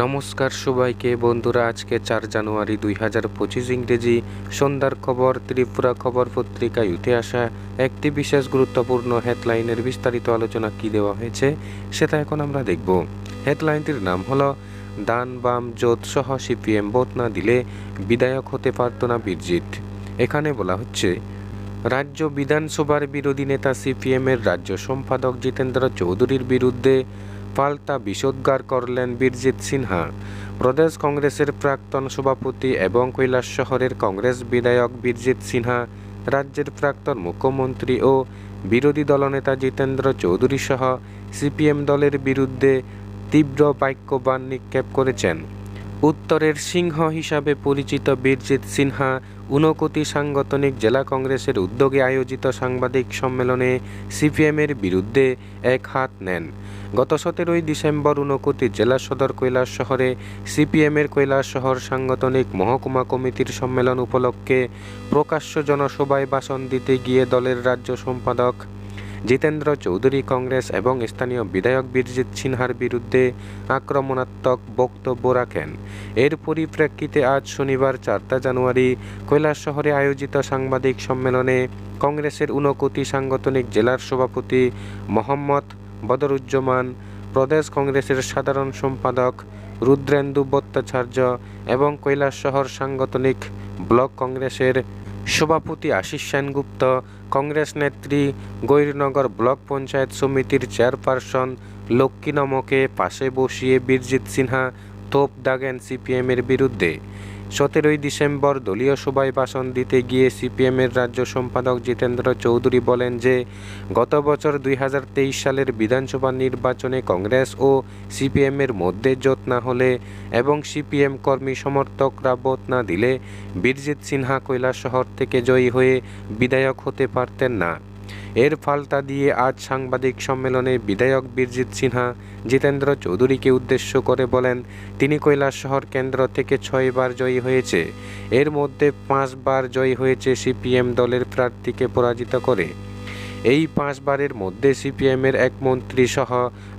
নমস্কার সবাইকে, বন্ধুরা, আজকে চার জানুয়ারি দুই হাজার পঁচিশ ইংরেজি সন্ধ্যার খবর, ত্রিপুরা খবর পত্রিকায় উঠে আসা একটি বিশেষ গুরুত্বপূর্ণ হেডলাইনের বিস্তারিত আলোচনা কি দেওয়া হয়েছে, সেটা এখন আমরা দেখব। হেডলাইনটির নাম হলো, দান, বাম, জোট সহ সিপিএম ভোট না দিলে বিধায়ক হতে পারত না বীরজিৎ। এখানে বলা হচ্ছে, রাজ্য বিধানসভার বিরোধী নেতা সিপিএমের রাজ্য সম্পাদক জিতেন্দ্র চৌধুরীর বিরুদ্ধে পাল্টা বিষোদ্গার করলেন বীরজিৎ সিনহা। প্রদেশ কংগ্রেসের প্রাক্তন সভাপতি এবং কৈলাস শহরের কংগ্রেস বিধায়ক বীরজিৎ সিনহা, রাজ্যের প্রাক্তন মুখ্যমন্ত্রী ও বিরোধী দলনেতা জিতেন্দ্র চৌধুরী সহ সিপিএম দলের বিরুদ্ধে তীব্র বাক্যবাণ নিক্ষেপ করেছেন। উত্তরের সিংহ হিসাবে পরিচিত বীরজিৎ সিনহা ঊনকোটি সাংগঠনিক জেলা কংগ্রেসের উদ্যোগে আয়োজিত সাংবাদিক সম্মেলনে সিপিএমের বিরুদ্ধে এক হাত নেন। গত সতেরোই ডিসেম্বর ঊনকোটি জেলা সদর কৈলাস শহরে সিপিএমের কৈলাস শহর সাংগঠনিক মহকুমা কমিটির সম্মেলন উপলক্ষে প্রকাশ্য জনসভায় ভাষণ দিতে গিয়ে দলের রাজ্য সম্পাদক জিতেন্দ্র চৌধুরী কংগ্রেস এবং স্থানীয় বিধায়ক বীরজিৎ সিনহার বিরুদ্ধে আক্রমণাত্মক বক্তব্য রাখেন। এর পরিপ্রেক্ষিতে আজ শনিবার চারটা জানুয়ারি কৈলাস শহরে আয়োজিত সাংবাদিক সম্মেলনে কংগ্রেসের ঊনকোটি সাংগঠনিক জেলার সভাপতি মোহাম্মদ বদরুজ্জামান, প্রদেশ কংগ্রেসের সাধারণ সম্পাদক রুদ্রেন্দু ভট্টাচার্য এবং কৈলাস শহর সাংগঠনিক ব্লক কংগ্রেসের সভাপতি আশিস সেনগুপ্ত, কংগ্রেস নেত্রী গৈরনগর ব্লক পঞ্চায়েত সমিতির চেয়ারপারসন লক্ষ্মী নমকে পাশে বসিয়ে বীরজিৎ সিনহা তোপ দাগেন সিপিএমের বিরুদ্ধে। সতেরোই ডিসেম্বর দলীয় সভায় ভাষণ দিতে গিয়ে সিপিএমের রাজ্য সম্পাদক জিতেন্দ্র চৌধুরী বলেন যে, গত বছর দুই হাজার তেইশ সালের বিধানসভা নির্বাচনে কংগ্রেস ও সিপিএমের মধ্যে জোট না হলে এবং সিপিএম কর্মী সমর্থকরা ভোট না দিলে বীরজিৎ সিনহা কৈলাস শহর থেকে জয়ী হয়ে বিধায়ক হতে পারতেন না। এর ফালতা দিয়ে আজ সাংবাদিক সম্মেলনে বিধায়ক বীরজিৎ সিনহা, জিতেন্দ্র চৌধুরীকে উদ্দেশ্য করে বলেন, তিনি কৈলাস শহর কেন্দ্র থেকে ছয়বার জয়ী হয়েছে। এর মধ্যে পাঁচবার জয়ী হয়েছে সিপিএম দলের প্রার্থীকে পরাজিত করে। এই পাঁচবারের মধ্যে সিপিএমের এক মন্ত্রী সহ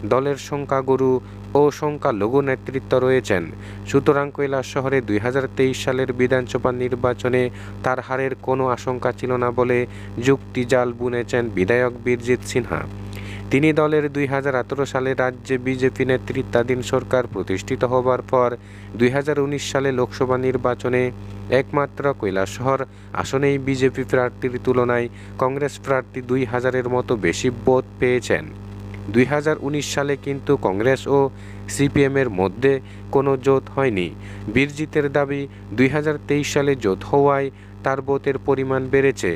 দলের সংখ্যাগুরু ও সংখ্যালঘু নেতৃত্ব রয়েছেন। সুতরাং কৈলাস শহরে দুই হাজার তেইশ সালের বিধানসভা নির্বাচনে তার হারের কোনো আশঙ্কা ছিল না বলে যুক্তিজাল বুনেছেন বিধায়ক বীরজিৎ সিনহা। তিনি দলের দুই হাজার আঠেরো সালে রাজ্যে বিজেপি নেতৃত্বাধীন সরকার প্রতিষ্ঠিত হবার পর দুই হাজার উনিশ সালে লোকসভা নির্বাচনে একমাত্র কৈলাসহর আসনেই বিজেপি প্রার্থীর তুলনায় কংগ্রেস প্রার্থী দুই হাজারের মতো বেশি ভোট পেয়েছেন। দুই হাজার উনিশ সালে কিন্তু কংগ্রেস ও সিপিএমের মধ্যে কোনো জোট হয়নি। বীরজিতের দাবি, দুই হাজার তেইশ সালে জোট হওয়ায় তার ভোটের পরিমাণ বেড়েছে।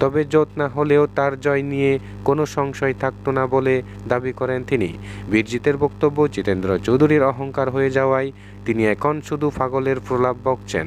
তবে জোট না হলেও তার জয় নিয়ে কোনো সংশয় থাকতো না বলে দাবি করেন তিনি। বীরজিতের বক্তব্য, জিতেন্দ্র চৌধুরীর অহংকার হয়ে যাওয়ায় তিনি এখন শুধু পাগলের প্রলাপ বকছেন।